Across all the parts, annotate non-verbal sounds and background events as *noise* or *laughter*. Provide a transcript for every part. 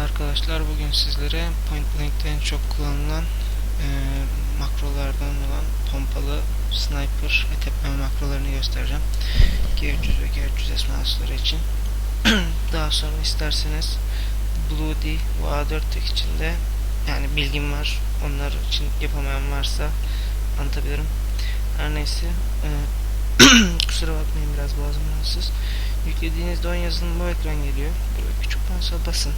arkadaşlar bugün sizlere Point Blank'te en çok kullanılan e, makrolardan olan pompalı, sniper ve tepme makrolarını göstereceğim. G300 ve G300S mouse'ları için. *clears throat* Daha sonra isterseniz Bloody ve A4 tek içinde yani bilgim var. Onlar için yapamayan varsa anlatabilirim. Her neyse e, *clears throat* kusura bakmayın biraz boğazım rahatsız. Yüklediğinizde ön yazılım bu ekran geliyor. Buraya küçük mouse'a basın.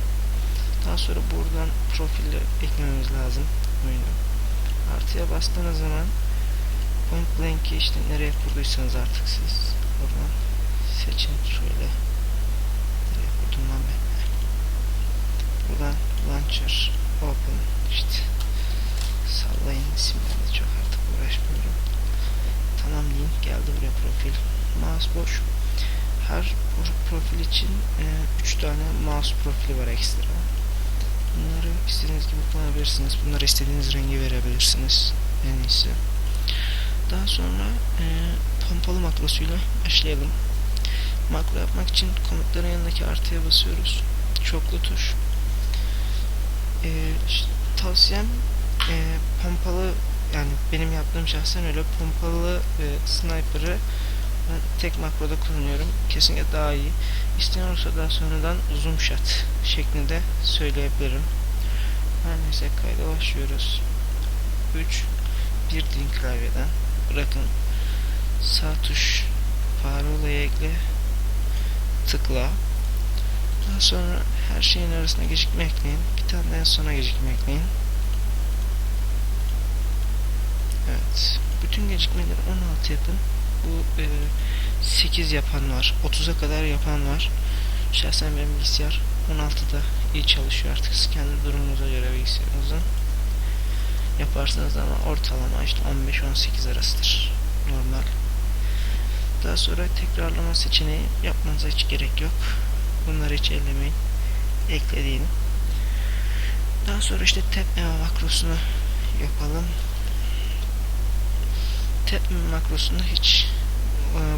Daha sonra buradan profille eklememiz lazım oyunu. Artıya bastığınız zaman point blank'i işte nereye kurduysanız artık siz oradan seçin şöyle. Nereye kurdum lan ben? Buradan launcher, open işte sallayın isimlerle çok artık uğraşmıyorum. Tamam deyin geldi buraya profil. Mouse boş. Her profil için 3 tane mouse profili var ekstra. Bunları istediğiniz gibi kullanabilirsiniz. Bunları istediğiniz rengi verebilirsiniz. En iyisi. Daha sonra e, pompalı makrosuyla başlayalım. Makro yapmak için komutların yanındaki artıya basıyoruz. Çoklu tuş. E, işte, tavsiyem e, pompalı yani benim yaptığım şahsen öyle pompalı e, sniper'ı ben tek makroda kullanıyorum. Kesinlikle daha iyi. İsteyen olursa daha sonradan zoom shot şeklinde söyleyebilirim. Her neyse kayda başlıyoruz. 3 bir dilin klavyeden bırakın sağ tuş fare olayı ekle tıkla daha sonra her şeyin arasına gecikme ekleyin bir tane en sona gecikme ekleyin evet bütün gecikmeleri 16 yapın bu e, 8 yapan var 30'a kadar yapan var. Şahsen benim bilgisayar 16'da iyi çalışıyor artık. Siz kendi durumunuza göre bilgisayarınızın yaparsanız ama ortalama işte 15-18 arasıdır. Normal. Daha sonra tekrarlama seçeneği yapmanıza hiç gerek yok. Bunları hiç ellemeyin. Eklediğim daha sonra işte tepme makrosunu yapalım. Tepme makrosunu hiç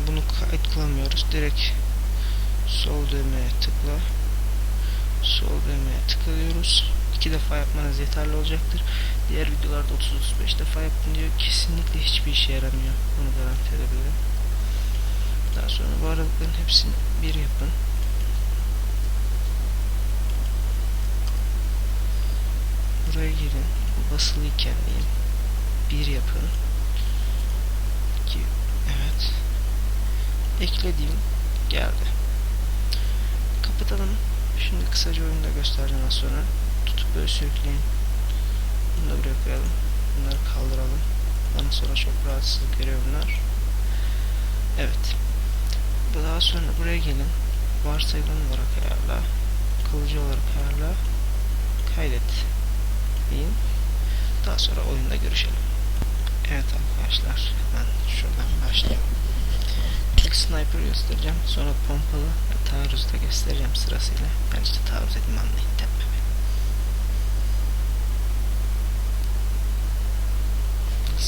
bunu kayıt kılamıyoruz direkt sol düğmeye tıkla. Sol düğmeye tıklıyoruz. İki defa yapmanız yeterli olacaktır. Diğer videolarda 30-35 defa yaptım diyor. Kesinlikle hiçbir işe yaramıyor. Bunu garanti edebilirim. Daha sonra bu aralıkların hepsini bir yapın. Buraya girin. Basılıyken diyeyim. Bir yapın. İki. Evet eklediğim geldi. Kapatalım. Şimdi kısaca oyunda göstereceğim sonra. Tutup böyle sürükleyin bunu da buraya koyalım. Bunları kaldıralım. Bana sonra çok rahatsızlık veriyor bunlar. Evet. Daha sonra buraya gelin. Varsayılan olarak ayarla. Kalıcı olarak ayarla. Kaydet. Deyin. Daha sonra oyunda görüşelim. Evet arkadaşlar hemen şuradan başlayalım sniper göstereceğim. Sonra pompalı ve taarruzu da göstereceğim sırasıyla. Ben işte taarruz edeyim anlayın tepmemi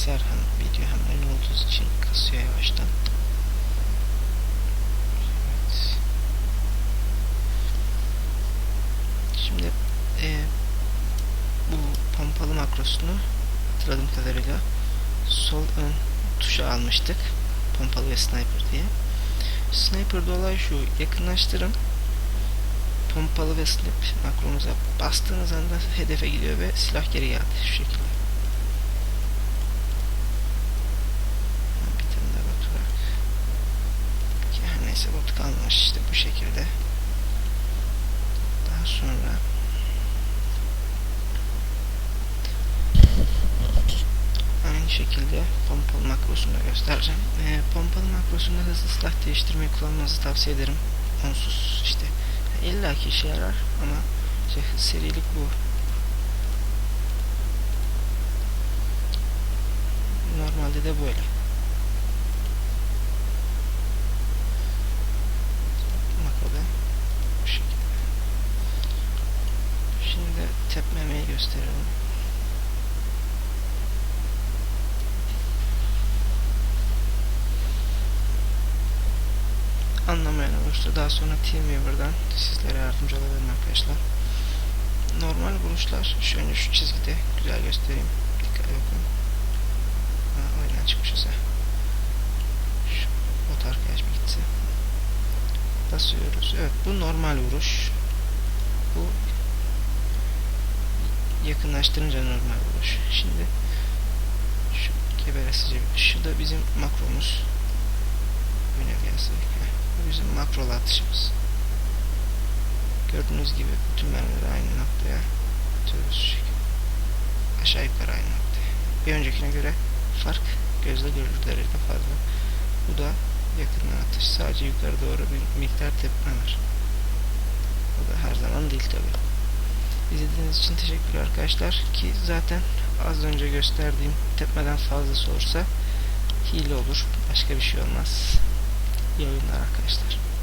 bilgisayar hem video hem oyun olduğu için kasıyor yavaştan. Evet. şimdi e, bu pompalı makrosunu hatırladığım kadarıyla sol ön tuşa almıştık pompalı ve sniper diye. Sniper'da olay şu yakınlaştırın. Pompalı ve snip makronuza bastığınız anda hedefe gidiyor ve silah geri geldi şu şekilde. Bir tane de bot her neyse bot kalmış işte bu şekilde. Daha sonra aynı şekilde pompalı makrosunu göstereceğim. E, pompalı makrosunda hızlı silah değiştirmeyi kullanmanızı tavsiye ederim. Onsuz işte. İlla ki işe yarar ama işte serilik bu. Normalde de böyle. Makroda bu şekilde. Şimdi tepmemeyi gösterelim. Anlamayan olursa daha sonra TeamViewer'dan sizlere yardımcı olabilirim arkadaşlar. vurmuşlar. Şu önce şu çizgide güzel göstereyim. Dikkat bakın. Ha, oyundan çıkmışız ha. Şu bot arkadaş gitse. Basıyoruz. Evet bu normal vuruş. Bu yakınlaştırınca normal vuruş. Şimdi şu geberesici bir. Bizim makromuz. Heh, Bu bizim makrolu atışımız. Gördüğünüz gibi bütün mermiler aynı noktaya atıyoruz. Aşağı yukarı aynı noktaya. Bir öncekine göre fark gözle görülür derecede fazla. Bu da yakından atış. Sadece yukarı doğru bir miktar tepme var. Bu da her zaman değil tabi. İzlediğiniz için teşekkürler arkadaşlar. Ki zaten az önce gösterdiğim tepmeden fazlası olursa hile olur. Başka bir şey olmaz. İyi oyunlar arkadaşlar.